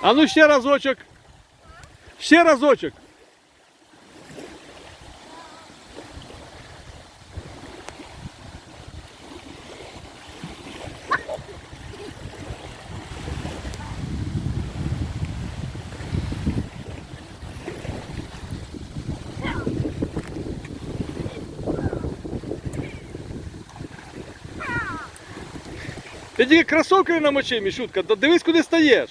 А ну ще разочок. Ще разочок. Ти тільки кросовки намочи, Да дивись, куди стоишь!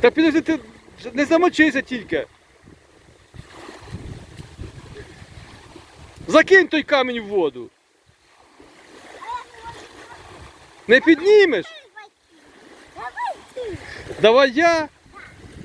Та підожди, ти не замочися тільки. Закинь той камінь в воду. Не піднімеш? Давай я.